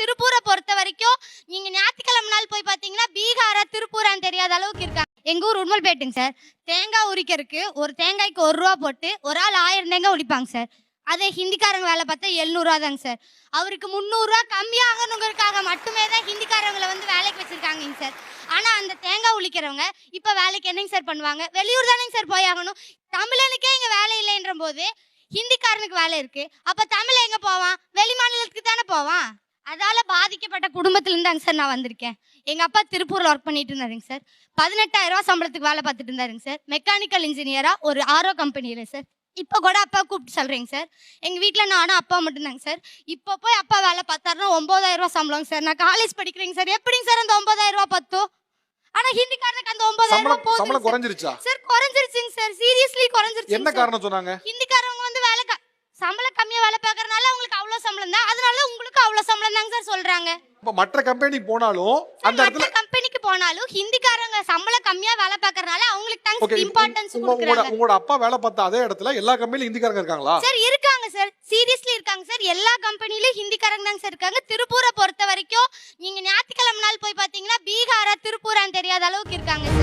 திருப்பூரை பொறுத்த வரைக்கும் நீங்க ஞாயிற்றுக்கிழமை நாள் போய் பாத்தீங்கன்னா பீகாரா திருப்பூரான்னு தெரியாத அளவுக்கு இருக்காங்க. எங்க ஊர் உண்மைப்பேட்டுங்க சார். தேங்காய் உரிக்கிறதுக்கு ஒரு தேங்காய்க்கு ஒரு ரூபா போட்டு ஒரு ஆள் ஆயிரம் தேங்காய் உரிப்பாங்க சார். அதே ஹிந்திக்காரங்க வேலை பார்த்தா எழுநூறுவா தாங்க சார். அவருக்கு முந்நூறுரூவா கம்மியாகணுங்கிறதுக்காக மட்டுமே தான் ஹிந்திக்காரங்களை வந்து வேலைக்கு வச்சுருக்காங்க சார். ஆனால் அந்த தேங்காய் உளிக்கிறவங்க இப்போ வேலைக்கு என்னங்க சார் பண்ணுவாங்க? வெளியூர் தானேங்க சார் போய் ஆகணும். தமிழனுக்கே இங்கே வேலை இல்லைன்ற போது ஹிந்திக்காரனுக்கு வேலை இருக்குது அப்போ தமிழ் எங்கே போவான்? வெளி மாநிலத்துக்கு தானே போவான்? அதால பாதிக்கப்பட்ட குடும்பத்துல இருந்தாங்க சார் நான் வந்திருக்கேன். எங்க அப்பா திருப்பூர்ல ஒர்க் பண்ணிட்டு இருந்தாருங்க சார் பதினெட்டாயிரம் ரூபாய் சம்பளத்துக்கு வேலை பார்த்துட்டு இருந்தாருங்க சார் மெக்கானிக்கல் இன்ஜினியரா ஒரு ஆரோ கம்பெனியில சார் இப்போ கூட அப்பா கூப்பிட்டு சொல்றேங்க சார் எங்க வீட்ல நானும் அப்பா மட்டும்தாங்க சார் இப்போ போய் அப்பா வேலை பார்த்தாருன்னா ஒன்பதாயிரம் ரூபாய் சம்பளம் சார் நான் காலேஜ் படிக்கிறேங்க சார் எப்படிங்க சார் அந்த ஒன்பதாயிரம் ரூபாய் பத்தும்? ஆனா ஹிந்திக்காரனுக்கு அந்த ஒன்பதாயிரம் சம்பளம் ரூபாய் சம்பளம் போதும் குறைஞ்சிருச்சா? சார் குறைஞ்சிருச்சுங்க சார் சீரியஸ்லி குறைஞ்சிருச்சு என்ன காரணம் சொன்னாங்க? ஹிந்திக்காரவங்க வந்து வேலை சம்பளம் கம்மியா வேலை பார்க்கறதுனால உங்களுக்கு அவ்வளவு சம்பளம் தான். அதனால உங்களுக்கு அவ்வளவு சம்பளம் தாங்க சார் சொல்றாங்க? இப்ப மற்ற கம்பெனி போனாலும் அந்த இடத்துல கம்பெனிக்கு போனாலும் ஹிந்திக்காரங்க சம்பளம் கம்மியா வேலை பார்க்கறதுனால அவங்களுக்கு தான் இம்பார்ட்டன்ஸ் கொடுக்குறாங்க. உங்களோட அப்பா வேலை பார்த்த அதே இடத்துல எல்லா கம்பெனிலும் ஹிந்திக்காரங்க இருக்காங்களா? சார் இருக்காங்க சார் சீரியஸ்லி இருக்காங்க சார் எல்லா கம்பெனிலயும் ஹிந்திக்காரங்க தாங்க சார் இருக்காங்க. திருப்பூரை பொறுத்த வரைக்கும் நீங்க ஞாயிற்றுக்கிழமை நாள் போய் பாத்தீங்கன்னா பீகாரா திருப்பூரான்னு தெரியாத அளவுக்கு இருக்காங்க